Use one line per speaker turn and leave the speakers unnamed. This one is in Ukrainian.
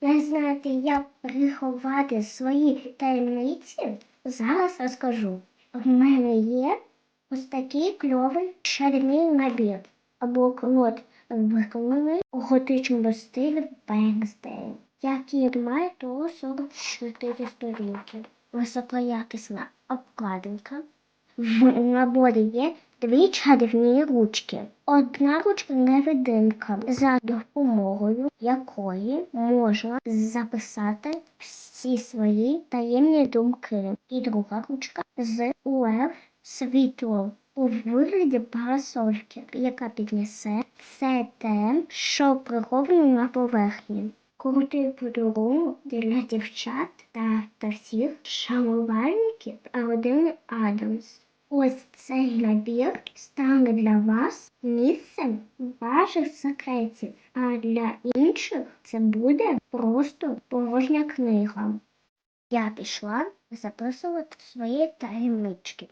Не знаєте, як приховати свої таємниці? Зараз розкажу. В мене є ось такий кльовий чарівний набір. Або крот виконаний у готичному стилі Бенксдейл, який має до 44 сторінки. Високоякісна обкладинка. В наборі є дві чарівні ручки. Одна ручка невидимка, за допомогою якої можна записати всі свої таємні думки. І друга ручка з УФ світло у вигляді парасольки, яка піднесе все те, що приховано на поверхні. Крутий подарунок для дівчат та, та всіх шанувальників родини Адамс. Ось цей набір стане для вас місцем ваших секретів, а для інших це буде просто порожня книга. Я пішла записувати свої таємнички.